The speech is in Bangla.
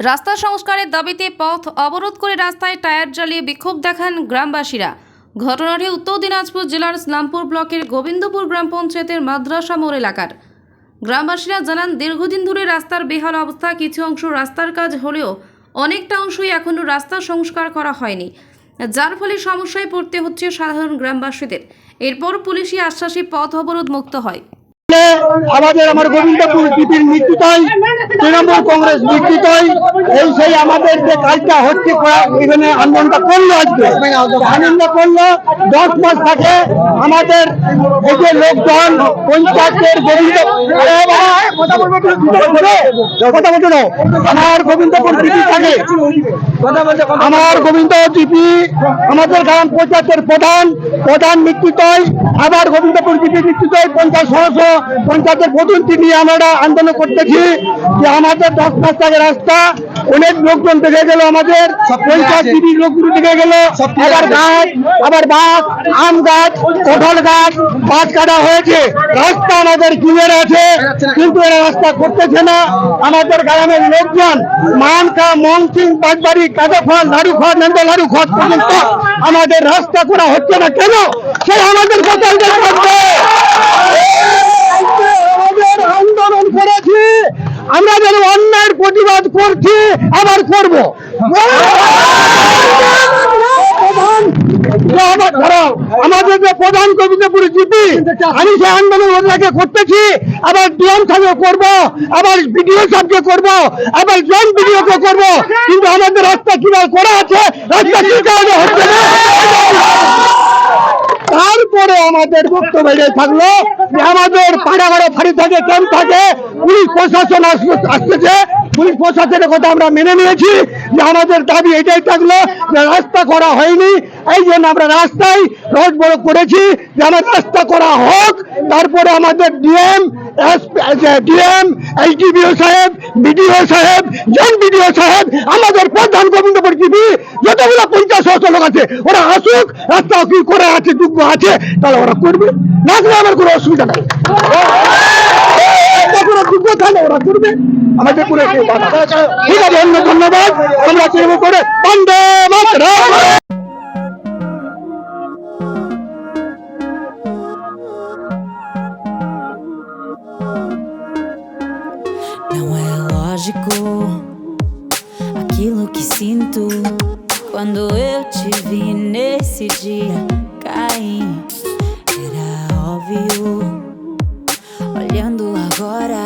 রাস্তা সংস্কারের দাবিতে পথ অবরোধ করে রাস্তায় টায়ার জ্বালিয়ে বিক্ষোভ দেখান গ্রামবাসীরা। ঘটনাটি উত্তর দিনাজপুর জেলার ইসলামপুর ব্লকের গোবিন্দপুর গ্রাম পঞ্চায়েতের মাদ্রাসা মোড় এলাকার। গ্রামবাসীরা জানান, দীর্ঘদিন ধরে রাস্তার বেহাল অবস্থা, কিছু অংশ রাস্তার কাজ হলেও অনেকটা অংশই এখনও রাস্তা সংস্কার করা হয়নি। যার ফলে সমস্যায় পড়তে হচ্ছে সাধারণ গ্রামবাসীদের। এরপর পুলিশি আশ্বাসে পথ অবরোধ মুক্ত হয়। আমাদের আমার গোবিন্দপুর দিদির মৃত্যু চাই, তৃণমূল কংগ্রেস মৃত্যু চাই। এই সেই আমাদের যে কাজটা হচ্ছে এখানে আন্দোলনটা করল আজকে। আনন্দ করল, দশ মাস থাকে আমাদের এই যে লোকজন, পঞ্চায়েতের গোবিন্দ কথা দাও। আমার গোবিন্দপুর দিদি থাকে। আমার গোবিন্দ দিদি আমাদের গ্রাম পঞ্চায়েতের প্রধান প্রধান মৃত্যু চাই। আবার গোবিন্দপুর দিদি মৃত্যু চাই, পঞ্চায়েত সদস্য পঞ্চায়েতের প্রতিনিধি নিয়ে আমরা আন্দোলন করতেছি যে আমাদের দশ মাস আগে রাস্তা অনেক লোকজন দেখে গেল আমাদের লোকগুলো দেখে গেল। আবার গাছ আবার বাঘ আম গাছ কঠাল গাছ গাছ কাটা হয়েছে। রাস্তা আমাদের ক্লিয়ার আছে কিন্তু এরা রাস্তা করতেছে না। আমাদের গ্রামের লোকজন মানকা মংসিং বাগবাড়ি কাদা ফল লাড়ু খোয়া নন্দ লাড়ু খোয়া পর্যন্ত আমাদের রাস্তা করা হচ্ছে না। কেন? সে আমাদের কথা থাকবে আমাদের আন্দোলন করেছি আমরা যেন অন্যায়ের প্রতিবাদ করছি, আবার করব। আমাদের যে প্রধান আমি করতেছি, আবার ডিএম আবার বিডিও আবার কিন্তু আমাদের রাস্তা কীভাবে করা আছে, রাস্তা কি কারণে হচ্ছে না? তারপরে আমাদের বক্তব্য থাকল যে আমাদের পাড়া পাড়া ফাঁড়ি থাকে, ক্যাম্প থাকে, পুলিশ প্রশাসন আসতেছে পুলিশ প্রশাসনের কথা আমরা মেনে নিয়েছি। যে আমাদের দাবি এটাই থাকল রাস্তা করা হয়নি। এই জন্য আমরা রাস্তায় রোজ বড় করেছি। যে আমার রাস্তা করা হোক, তারপরে আমাদের ডিএম ডিএম এইচডিবিও সাহেব, বিডিও সাহেব, জন বিডিও সাহেব, আমাদের প্রধান গোবিন্দপুর জিবি যতগুলো পঞ্চাশ সদস্য লোক আছে, ওরা আসুক রাস্তা কি করে আছে যোগ্য আছে, তাহলে ওরা করবে। না করলে আমার কোনো অসুবিধা নাই। যোগ্য তাহলে ওরা করবে আমাদের কোনো কেউ বাধা দেয় না। ঠিক আছে অন্য ধন্যবাদ আমরা চেষ্টা করে বন্দে মাতরম Não é lógico aquilo que sinto quando eu te vi nesse dia cair. Era óbvio. Olhando agora,